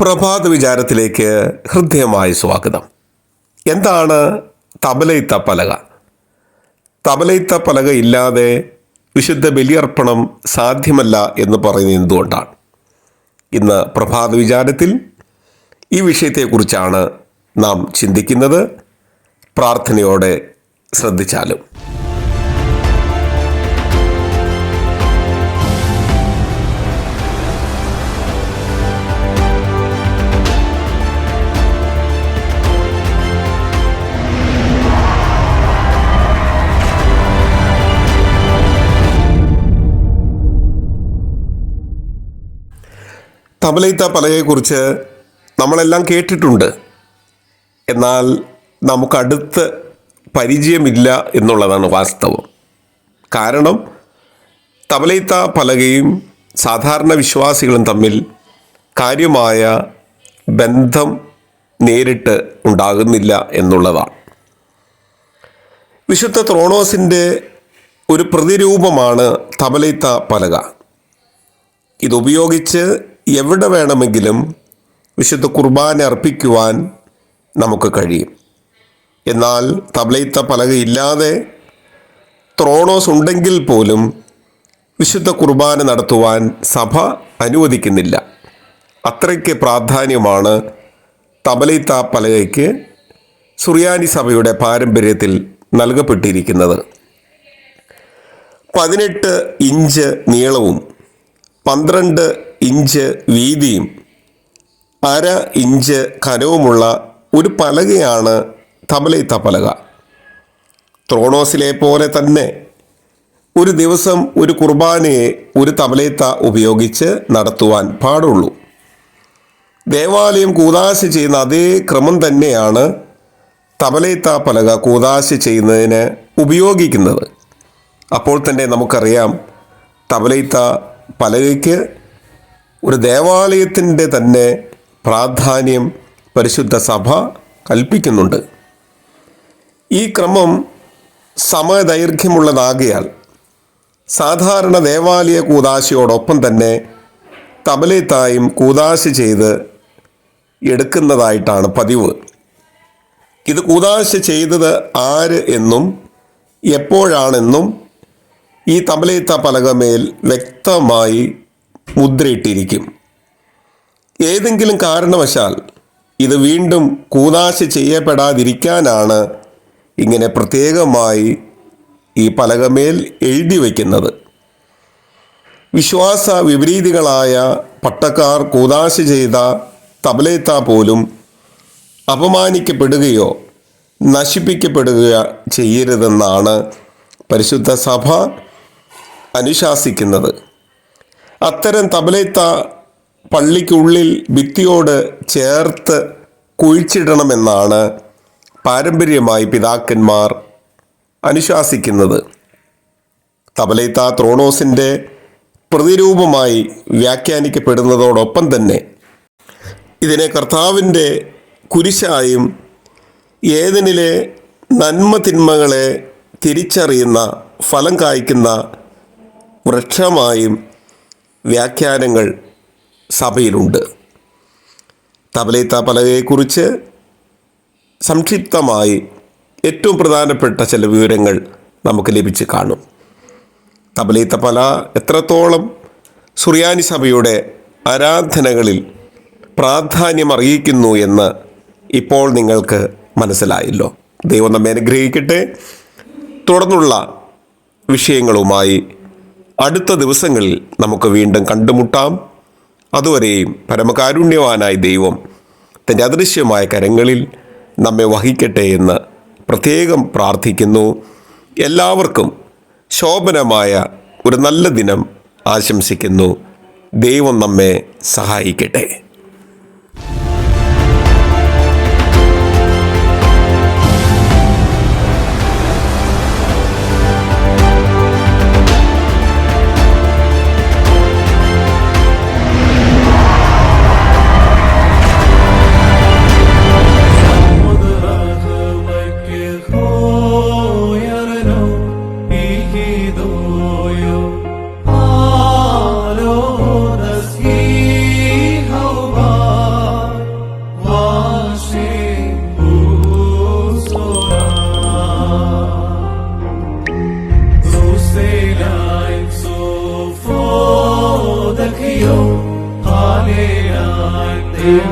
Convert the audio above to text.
പ്രഭാത വിചാരത്തിലേക്ക് ഹൃദ്യമായ സ്വാഗതം. എന്താണ് തബലയിത്ത പലക? തബലയിത്ത പലക ഇല്ലാതെ വിശുദ്ധ ബലിയർപ്പണം സാധ്യമല്ല എന്ന് പറയുന്നത് എന്തുകൊണ്ടാണ്? ഇന്ന് പ്രഭാത വിചാരത്തിൽ ഈ വിഷയത്തെക്കുറിച്ചാണ് നാം ചിന്തിക്കുന്നത്. പ്രാർത്ഥനയോടെ ശ്രദ്ധിച്ചാലും. തബലയിത്ത പലയെക്കുറിച്ച് നമ്മളെല്ലാം കേട്ടിട്ടുണ്ട്. എന്നാൽ നമുക്കടുത്ത് പരിചയമില്ല എന്നുള്ളതാണ് വാസ്തവം. കാരണം തബലയിത്ത പലകയും സാധാരണ വിശ്വാസികളും തമ്മിൽ കാര്യമായ ബന്ധം നേരിട്ട് ഉണ്ടാകുന്നില്ല എന്നുള്ളതാണ്. വിശുദ്ധ ത്രോണോസിന്റെ ഒരു പ്രതിരൂപമാണ് തബലയിത്ത പലക. ഇതുപയോഗിച്ച് എവിടെ വേണമെങ്കിലും വിശുദ്ധ കുർബാന അർപ്പിക്കുവാൻ നമുക്ക് കഴിയും. എന്നാൽ തബ്ലയിത്ത പലകയില്ലാതെ ത്രോണോസ് ഉണ്ടെങ്കിൽ പോലും വിശുദ്ധ കുർബാന നടത്തുവാൻ സഭ അനുവദിക്കുന്നില്ല. അത്രയ്ക്ക് പ്രാധാന്യമാണ് തബലയിത്ത പലകയ്ക്ക് സുറിയാനി സഭയുടെ പാരമ്പര്യത്തിൽ നൽകപ്പെട്ടിരിക്കുന്നത്. പതിനെട്ട് ഇഞ്ച് നീളവും പന്ത്രണ്ട് ഇഞ്ച് വീതിയും അര ഇഞ്ച് കനവുമുള്ള ഒരു പലകയാണ് തബലയിത്ത പലക. ത്രോണോസിലെ പോലെ തന്നെ ഒരു ദിവസം ഒരു കുർബാനയെ ഒരു തബലയിത്ത ഉപയോഗിച്ച് നടത്തുവാൻ പാടുള്ളൂ. ദേവാലയം കൂതാശ ചെയ്യുന്ന അതേ ക്രമം തന്നെയാണ് തബലയിത്ത പലക കൂതാശ ചെയ്യുന്നതിന് ഉപയോഗിക്കുന്നത്. അപ്പോൾ തന്നെ നമുക്കറിയാം തബലയിത്ത പലകയ്ക്ക് ഒരു ദേവാലയത്തിന്റെ തന്നെ പ്രാധാന്യം പരിശുദ്ധ സഭ കൽപ്പിക്കുന്നുണ്ട്. ഈ ക്രമം സമദൈർഘ്യമുള്ളതാകിയാൽ സാധാരണ ദേവാലയ കൂതാശയോടൊപ്പം തന്നെ തബലത്തായും കൂതാശ ചെയ്ത് എടുക്കുന്നതായിട്ടാണ് പതിവ്. ഇത് കൂതാശ ചെയ്തത് ആര് എന്നും എപ്പോഴാണെന്നും ഈ തബലേത്ത പലകമേൽ വ്യക്തമായി മുദ്രയിട്ടിരിക്കും. ഏതെങ്കിലും കാരണവശാൽ ഇത് വീണ്ടും കൂതാശ ചെയ്യപ്പെടാതിരിക്കാനാണ് ഇങ്ങനെ പ്രത്യേകമായി ഈ പലകമേൽ എഴുതി വയ്ക്കുന്നത്. വിശ്വാസ വിപരീതികളായ പട്ടക്കാർ കൂതാശ ചെയ്ത തബലേത്ത പോലും അപമാനിക്കപ്പെടുകയോ നശിപ്പിക്കപ്പെടുകയോ ചെയ്യരുതെന്നാണ് പരിശുദ്ധ സഭ അനുശാസിക്കുന്നത്. അത്തരം തബലേത്ത പള്ളിക്കുള്ളിൽ ഭിത്തിയോട് ചേർത്ത് കുഴിച്ചിടണമെന്നാണ് പാരമ്പര്യമായി പിതാക്കന്മാർ അനുശാസിക്കുന്നത്. തബലേത്ത ത്രോണോസിന്റെ പ്രതിരൂപമായി വ്യാഖ്യാനിക്കപ്പെടുന്നതോടൊപ്പം തന്നെ ഇതിനെ കർത്താവിന്റെ കുരിശായും ഏതിനിലെ നന്മ തിന്മകളെ തിരിച്ചറിയുന്ന ഫലം കായ്ക്കുന്ന വൃക്ഷമായും വ്യാഖ്യാനങ്ങൾ സഭയിലുണ്ട്. തബലേത്ത പലകയെക്കുറിച്ച് സംക്ഷിപ്തമായി ഏറ്റവും പ്രധാനപ്പെട്ട ചില വിവരങ്ങൾ നമുക്ക് ലഭിച്ച് കാണും. തബലേത്ത പല എത്രത്തോളം സുറിയാനി സഭയുടെ ആരാധനകളിൽ പ്രാധാന്യം അറിയിക്കുന്നു എന്ന് ഇപ്പോൾ നിങ്ങൾക്ക് മനസ്സിലായല്ലോ. ദൈവം നമ്മെ അനുഗ്രഹിക്കട്ടെ. തുടർന്നുള്ള വിഷയങ്ങളുമായി അടുത്ത ദിവസങ്ങളിൽ നമുക്ക് വീണ്ടും കണ്ടുമുട്ടാം. അതുവരെയും പരമകാരുണ്യവാനായ ദൈവം തന്റെ അദൃശ്യമായ കരങ്ങളിൽ നമ്മെ വഹിക്കട്ടെ എന്ന് പ്രത്യേകം പ്രാർത്ഥിക്കുന്നു. എല്ലാവർക്കും ശോഭനമായ ഒരു നല്ല ദിനം ആശംസിക്കുന്നു. ദൈവം നമ്മെ സഹായിക്കട്ടെ. Hallelujah, Hallelujah.